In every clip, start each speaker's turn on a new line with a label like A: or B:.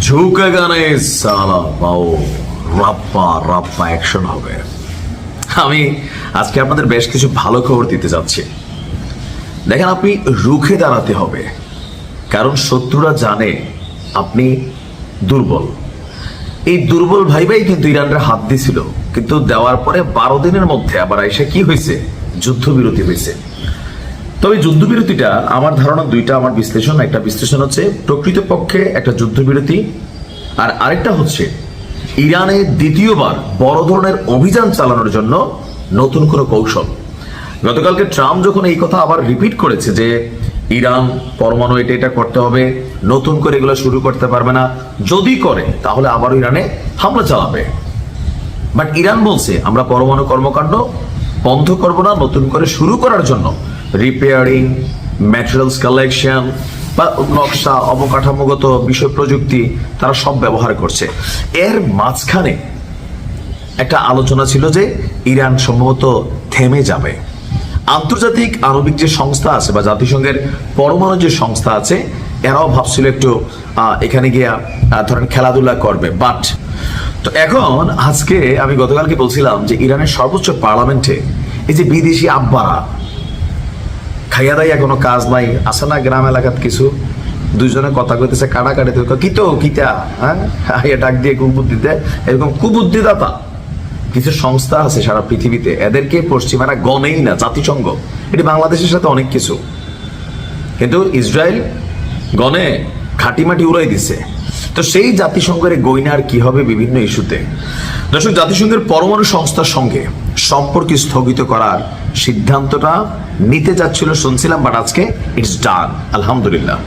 A: ঝুঁকেগা নেই সালা পাও রাপ্পা রাপ্পা অ্যাকশন হবে। আমি আজকে আপনাদের বেশ কিছু ভালো খবর দিতে যাচ্ছি। দেখেন আপনি রুখে দাঁড়াতে হবে। কারণ শত্রুরা জানে আপনি দুর্বল। এই দুর্বল ভাইবাই কিন্তু ইরানরা হাত দিছিল। কিন্তু দেওয়ার পরে বারো দিনের মধ্যে আবার এসে কি হয়েছে? যুদ্ধবিরতি হয়েছে। তবে যুদ্ধবিরতিটা, আমার ধারণা দুইটা, আমার বিশ্লেষণ, একটা বিশ্লেষণ হচ্ছে প্রকৃতপক্ষে একটা যুদ্ধবিরতি, আর আরেকটা হচ্ছে ইরানে দ্বিতীয়বার বড় ধরনের অভিযান চালানোর জন্য নতুন কোনো কৌশল। গতকালকে ট্রাম্প যখন এই কথা আবার রিপিট করেছে যে ইরান পরমাণু এটা এটা করতে হবে, নতুন করে এগুলো শুরু করতে পারবে না, যদি করে, তাহলে আবারও ইরানে হামলা চালাবে। বাট ইরান বলছে, আমরা পরমাণু কর্মকাণ্ড বন্ধ করব না, নতুন করে শুরু করার জন্য। রিপেয়ারিং ম্যাটেরিয়ালস কালেকশন বা নকশা, অবকাঠামোগত বিষয় প্রযুক্তি তারা সব ব্যবহার করছে। এর মাঝখানে একটা আলোচনা ছিল যে ইরান সম্ভবত থেমে যাবে। আন্তর্জাতিক আণবিক যে সংস্থা আছে বা জাতিসংঘের পরমাণু যে সংস্থা আছে, এরাও ভাবছিল একটু এখানে গিয়া ধরেন খেলাধুলা করবে বাট তো এখন আজকে আমি গতকালকে বলছিলাম যে ইরানের সর্বোচ্চ পার্লামেন্টে এই যে বিদেশি আব্বারা খাইয়া দাইয়া কোনো কাজ নাই। আছে না গ্রাম এলাকাত কিছু? দুইজনে কথা কইতেছে কাটা কাটে কি তো কিতা হ্যাঁ? আইয়া ডাক দিয়ে কুবুদ্ধি দেয়। এরকম কুবুদ্ধিদাতা। কিছু সংস্থা আছে সারা পৃথিবীতে। এদেরকে পশ্চিমারা গনেই না, জাতিসংঘ। এটি বাংলাদেশের সাথে অনেক কিছু। কিন্তু ইসরায়েল গনে খাটিমাটি উড়াই দিছে। তো সেই জাতিসংঘের গইনার কি হবে বিভিন্ন ইস্যুতে? দর্শক, জাতিসংঘের পরমাণু সংস্থার সঙ্গে সম্পর্ক স্থগিত করার সিদ্ধান্তটা নিতে যাচ্ছিল, শুনছিলাম বাট আজকে ইটস ডান আলহামদুলিল্লাহ।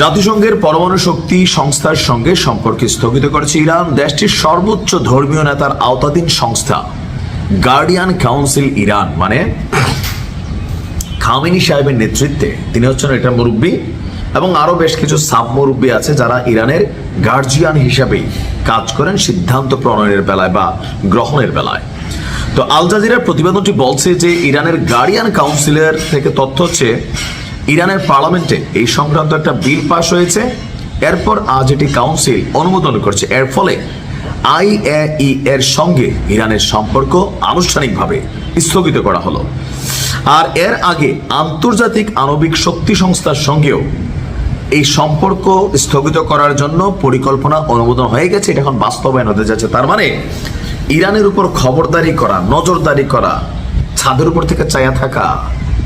A: জাতিসংঘের পরমাণু শক্তি সংস্থার সঙ্গে সম্পর্ক স্থগিত করেছে ইরান, দেশটির সর্বোচ্চ ধর্মীয় নেতার আওতাধীন সংস্থা, গার্ডিয়ান কাউন্সিল ইরান মানে খামেনি সাহেবের নেতৃত্বে। তিনি হচ্ছেন এটা মুরব্বী এবং আরও বেশ কিছু সাব মুরব্বী আছে যারা ইরানের গার্জিয়ান হিসাবেই কাজ করেন সিদ্ধান্ত প্রণয়নের বেলায় বা গ্রহণের বেলায়। তো আল জাজিরার প্রতিবেদনটি বলছে যে ইরানের গার্ডিয়ান কাউন্সিলের থেকে তথ্য হচ্ছে, ইরানের পার্লামেন্টে এই সংক্রান্ত একটা বিল পাশ হয়েছে। এরপর আজ এটি কাউন্সিল অনুমোদন করছে। এর ফলে আইএই এর সঙ্গে ইরানের সম্পর্ক আনুষ্ঠানিকভাবে স্থগিত করা হলো। আর এর আগে আন্তর্জাতিক আণবিক শক্তি সংস্থার সঙ্গেও এই সম্পর্ক স্থগিত করার জন্য পরিকল্পনা অনুমোদন হয়ে গেছে। এটা এখন বাস্তবায়ন হতে যাচ্ছে। তার মানে ইরানের উপর খবরদারি করা, নজরদারি করা, ছাদের উপর থেকে চায়া থাকা।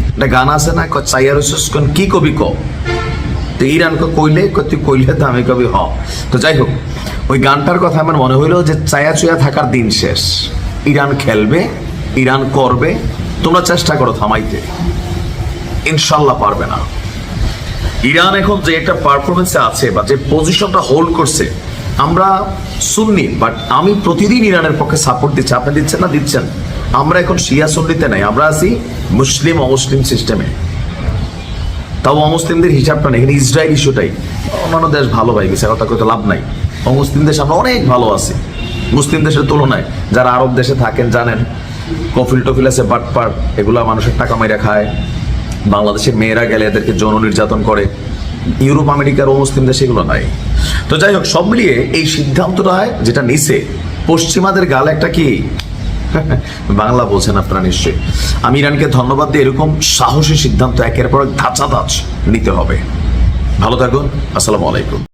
A: একটা গান আছে না? চাইয়া রসুস কি কবি ক? তো ইরানকে কইলে? তুই কইলে তো আমি কবি হ। তো যাই হোক, ওই গানটার কথা আমার মনে হইল যে চায়া চুয়া থাকার দিন শেষ। ইরান খেলবে, ইরান করবে, তোমরা চেষ্টা করো থামাইতে। ইনশাল্লাহ পারবে না। ইরান এখন যে একটা পারফরমেন্সে আছে বা যে পজিশনটা হোল্ড করছে আমরা সুন্নি বাট আমি প্রতিদিন ইরানের পক্ষে সাপোর্ট দিচ্ছি। আপনি দিচ্ছেন না? দিচ্ছেন। আমরা এখন শিয়া সুন্নিতে নাই। আমরা আছি মুসলিম অমুসলিম সিস্টেমে তাও অমুসলিমদের হিসাবটা নেই। এখানে ইসরায়েল ইস্যুটাই অন্যান্য দেশ ভালো ভাই গেছে কথা কইতে লাভ নাই। অমুসলিম দেশ আমরা অনেক ভালো আছি। মুসলিম দেশের তুলনায় যারা আরব দেশে থাকেন, জানেন, কফিল টফিল আছে, বাটপার, এগুলা মানুষের টাকা মাইরা খায়। বাংলাদেশের মেয়েরা গেলে এদেরকে যৌন নির্যাতন করে। ইউরোপ আমেরিকার মুসলিম দেশে এগুলো নাই তো যাই হোক, সব মিলিয়ে এই সিদ্ধান্তটা যেটা নিছে, পশ্চিমাদের গাল একটা কি? বাংলা বলছেন আপনারা নিশ্চয়ই। আমি ইরানকে ধন্যবাদ দিয়ে এরকম সাহসী সিদ্ধান্ত একের পর এক ধাঁচা ধাঁচ নিতে হবে। ভালো থাকুন, আসসালামু আলাইকুম।